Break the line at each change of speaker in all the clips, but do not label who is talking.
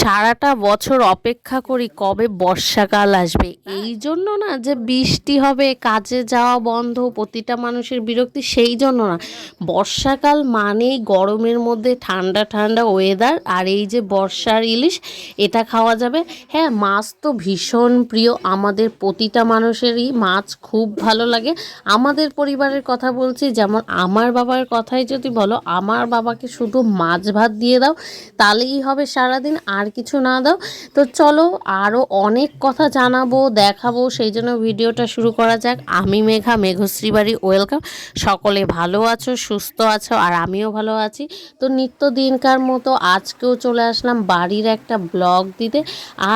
সারাটা বছর অপেক্ষা করি কবে বর্ষাকাল আসবে। এই জন্য না যে বৃষ্টি হবে কাজে যাওয়া বন্ধ প্রতিটা মানুষের বিরক্তি সেই জন্য না। বর্ষাকাল মানেই গরমের মধ্যে ঠান্ডা ঠান্ডা ওয়েদার আর এই যে বর্ষার ইলিশ এটা খাওয়া যাবে। হ্যাঁ মাছ তো ভীষণ প্রিয়। আমাদের প্রতিটা মানুষেরই মাছ খুব ভালো লাগে। আমাদের পরিবারের কথা বলছি যেমন আমার বাবার কথাই যদি বলো আমার বাবাকে শুধু মাছ ভাত দিয়ে দাও তাহলেই হবে সারাদিন। আর কিছু না দাও। তো চলো আরও অনেক কথা জানাব, দেখাবো, সেই জন্য ভিডিওটা শুরু করা যাক। আমি মেঘা মেঘশ্রী বাড়ি ওয়েলকাম। সকলে ভালো আছো, সুস্থ আছো, আর আমিও ভালো আছি। তো নিত্য দিনকার মতো আজকেও চলে আসলাম বাড়ির একটা ব্লগ দিতে।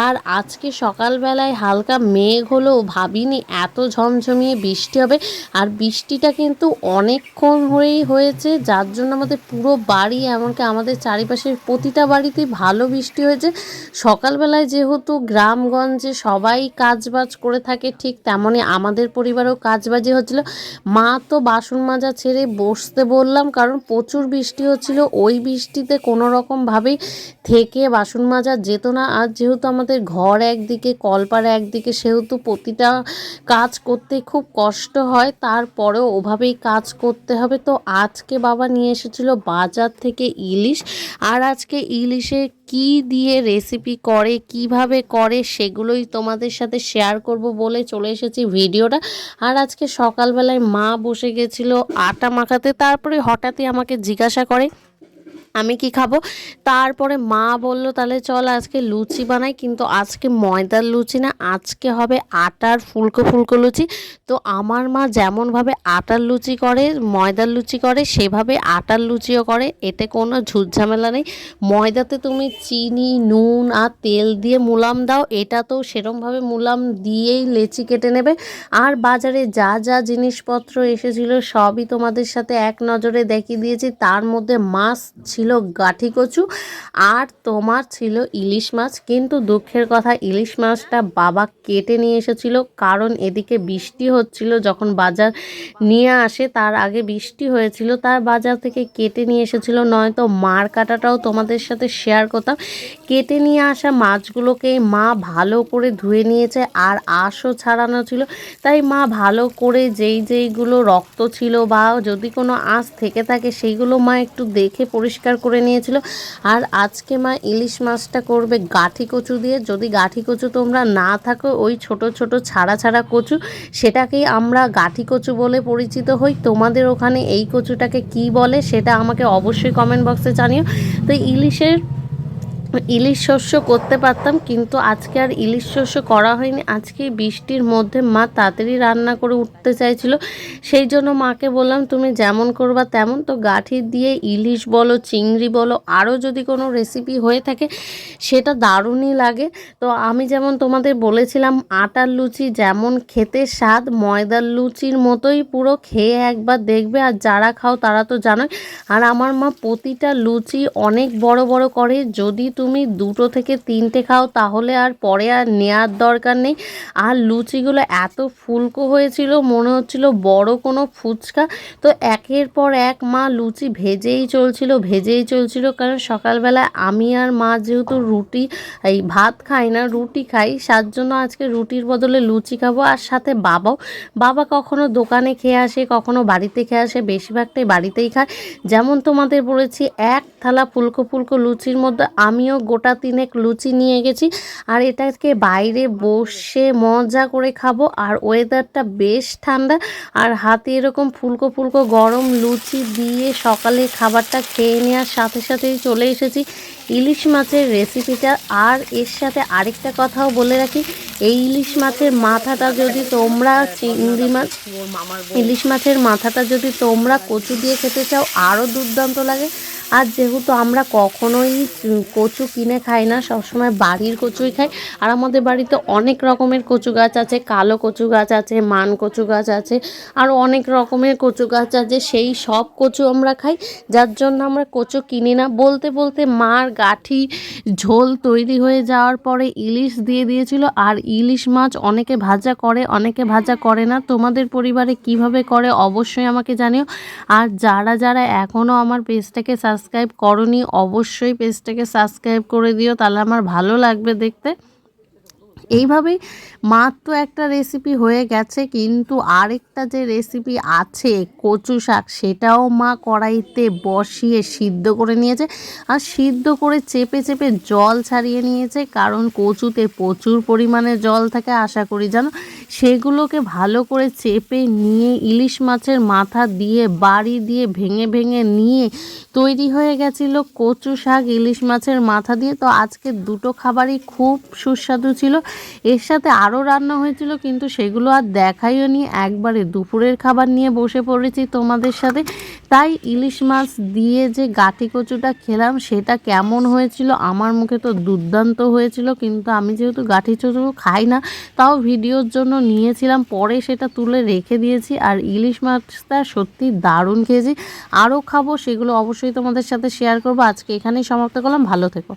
আর আজকে সকালবেলায় হালকা মেঘ হলেও ভাবিনি এত ঝমঝমিয়ে বৃষ্টি হবে। আর বৃষ্টিটা কিন্তু অনেকক্ষণ হয়েই হয়েছে, যার জন্য আমাদের পুরো বাড়ি, এমনকি আমাদের চারিপাশের প্রতিটা বাড়িতেই ভালো বৃষ্টি হয়েছে। সকালবেলায় যেহেতু গ্রামগঞ্জে সবাই কাজবাজ করে থাকে ঠিক তেমনই আমাদের পরিবারেও কাজবাজি হচ্ছিল। মা তো বাসন মাজা ছেড়ে বসতে বললাম, কারণ প্রচুর বৃষ্টি হচ্ছিল। ওই বৃষ্টিতে কোনো রকমভাবেই থেকে বাসন মাজা যেত না। আর যেহেতু আমাদের ঘর একদিকে কলপার একদিকে, সেহেতু প্রতিটা কাজ করতে খুব কষ্ট হয়, তারপরেও ওভাবেই কাজ করতে হবে। তো আজকে বাবা নিয়ে এসেছিল বাজার থেকে ইলিশ। আর আজকে ইলিশে কি দিয়ে রেসিপি করে, কীভাবে করে সেগুলোই তোমাদের সাথে শেয়ার করব বলে চলে এসেছি ভিডিওটা। আর আজকে সকালবেলায় মা বসে গেছিল আটা মাখাতে, তারপরে হঠাৎই আমাকে জিজ্ঞাসা করে আমি কি খাব? তারপরে মা বলল, তাহলে চল আজকে লুচি বানাই। কিন্তু আজকে ময়দার লুচি না, আজকে হবে আটার ফুলকো ফুলকো লুচি। তো আমার মা যেমনভাবে আটার লুচি করে, ময়দার লুচি করে, সেভাবে আটার লুচিও করে। এতে কোনো ঝুটঝামেলা নেই। ময়দাতে তুমি চিনি, নুন আর তেল দিয়ে মুলাম দাও। এটা তো সেরমভাবে মুলাম দিয়েই লেচি কেটে নেবে। আর বাজারে যা যা জিনিসপত্র এসেছিল, সবই তোমাদের সাথে এক নজরে দেখিয়ে দিয়েছি। তার মধ্যে মাছ ছিল গাঠি কচু আর তোমার ছিল ইলিশ মাছ। কিন্তু দুঃখের কথা, ইলিশ মাছটা বাবা কেটে নিয়ে এসেছিল। কারণ এদিকে বৃষ্টি হচ্ছিল, যখন বাজার নিয়ে আসে তার আগে বৃষ্টি হয়েছিল, তার বাজার থেকে কেটে নিয়ে এসেছিল। নয়তো মার কাটাটাও তোমাদের সাথে শেয়ার করতাম। কেটে নিয়ে আসা মাছগুলোকে মা ভালো করে ধুয়ে নিয়েছে আর আঁশও ছাড়ানো ছিল। তাই মা ভালো করে যেই যেইগুলো রক্ত ছিল বা যদি কোনো আঁশ থেকে থাকে, সেইগুলো মা একটু দেখে পরিষ্কার করে নিয়েছিল। আর আজকে মা ইলিশ মাছটা করবে গাঠি কচু দিয়ে। যদি গাঠি কচু তোমরা না থাকো, ওই ছোট ছোট ছাড়া ছাড়া কচু, সেটাকেই আমরা গাঠি কচু বলে পরিচিত হই। তোমাদের ওখানে এই কচুটাকে কি বলে, সেটা আমাকে অবশ্যই কমেন্ট বক্সে জানিও। তো ইলিশের ইলিশ শস্য করতে পারতাম, কিন্তু আজকে আর ইলিশ শস্য করা হয়নি। আজকে বৃষ্টির মধ্যে মা তাড়াতাড়ি রান্না করে উঠতে চাইছিল। সেই জন্য মাকে বললাম, তুমি যেমন করবা তেমন, তো গাঠি দিয়ে ইলিশ বলো, চিংড়ি বলো আরও যদি কোনো রেসিপি হয়ে থাকে, সেটা দারুণই লাগে। তো আমি যেমন তোমাদের বলেছিলাম, আটার লুচি যেমন খেতে স্বাদ, ময়দার লুচির মতোই পুরো খেয়ে একবার দেখবে, আর যারা খাও তারা তো জানোই। আর আমার মা প্রতিটা লুচি অনেক বড় বড় করে, যদি তুমি দুটো থেকে তিনটে খাও, তাহলে আর পরে আর নেওয়ার দরকার নেই। আর লুচিগুলো এত ফুলকো হয়েছিল, মনে হচ্ছিল বড় কোনো ফুচকা। তো একের পর এক মা লুচি ভেজেই চলছিল ভেজেই চলছিল, কারণ সকালবেলা আমি আর মা যেহেতু রুটি, এই ভাত খাই না, রুটি খাই তার জন্য আজকে রুটির বদলে লুচি খাব আর সাথে বাবাও। বাবা কখনো দোকানে খেয়ে আসে, কখনো বাড়িতে খেয়ে আসে, বেশিরভাগটাই বাড়িতেই খায়। যেমন তোমাদের বলেছি, এক থালা ফুলকো ফুলকো লুচির মধ্যে আমিও গোটা তিনেক লুচি নিয়ে গেছি। আর এটাকে বাইরে বসে মজা করে খাব। আর ওয়েদারটা বেশ ঠান্ডা। আর হাতে এরকম ফুলকো ফুলকো গরম লুচি দিয়ে সকালে খাবারটা খেয়ে নেওয়ার সাথে সাথেই চলে এসেছি। ইলিশ মাছের রেসিপিটা। আর এর সাথে আরেকটা কথাও বলে রাখি। এই ইলিশ মাছের মাথাটা যদি তোমরা চিংড়ি মাছ, ইলিশ মাছের মাথাটা যদি তোমরা কচু দিয়ে খেতে চাও, আরও দুর্দান্ত লাগে। আর যেহেতু আমরা কখনোই কচু কিনে খাই না, সবসময় বাড়ির কচুই খাই। আর আমাদের বাড়িতে অনেক রকমের কচু গাছ আছে, কালো কচু গাছ আছে, মান কচু গাছ আছে, আর অনেক রকমের কচু গাছ আছে। সেই সব কচু আমরা খাই, যার জন্য আমরা কচু কিনি না। বলতে বলতে মার গাঠি ঝোল তৈরি হয়ে যাওয়ার পরে ইলিশ দিয়ে দিয়েছিল, আর ইলিশ মাছ অনেকে ভাজা করে, অনেকে ভাজা করে না। তোমাদের পরিবারে কীভাবে করে অবশ্যই আমাকে জানিও। আর যারা যারা এখনও আমার পেজটাকে সাবস্ক্রাইব করনি, অবশ্যই পেজটাকে সাবস্ক্রাইব সাবস্ক্রাইব করে দিও তাহলে আমার ভালো লাগবে দেখতে। এইভাবেই তো একটা রেসিপি হয়ে গেছে, কিন্তু আরেকটা যে রেসিপি আছে কচু শাক, সেটাও মা কড়াইতে বসিয়ে সিদ্ধ করে নিয়েছে আর সিদ্ধ করে চেপে চেপে জল ছাড়িয়ে নিয়েছে, কারণ কচুতে প্রচুর পরিমাণে জল থাকে আশা করি জানো। সেগুলোকে ভালো করে চেপে নিয়ে ইলিশ মাছের মাথা দিয়ে বাড়ি দিয়ে ভেঙে ভেঙে নিয়ে তৈরি হয়ে গেছিল কচু শাক ইলিশ মাছের মাথা দিয়ে। তো আজকে দুটো খাবারই খুব সুস্বাদু ছিল। এর সাথে আরও রান্না হয়েছিল, কিন্তু সেগুলো আর দেখাইও নি। একবারে দুপুরের খাবার নিয়ে বসে পড়েছি তোমাদের সাথে। তাই ইলিশ মাছ দিয়ে যে গাঠি কচুটা খেলাম, সেটা কেমন হয়েছিল আমার মুখে তো দুর্দান্ত হয়েছিল, কিন্তু আমি যেহেতু গাঠি কচু খাই না, তাও ভিডিওর জন্য নিয়েছিলাম। পরে সেটা তুলে রেখে দিয়েছি, আর ইলিশ মাছটা সত্যি দারুণ খেয়েছি। আরও খাব, সেগুলো অবশ্যই তোমাদের সাথে শেয়ার করব। আজকে এখানেই সমাপ্ত করলাম, ভালো থেকো।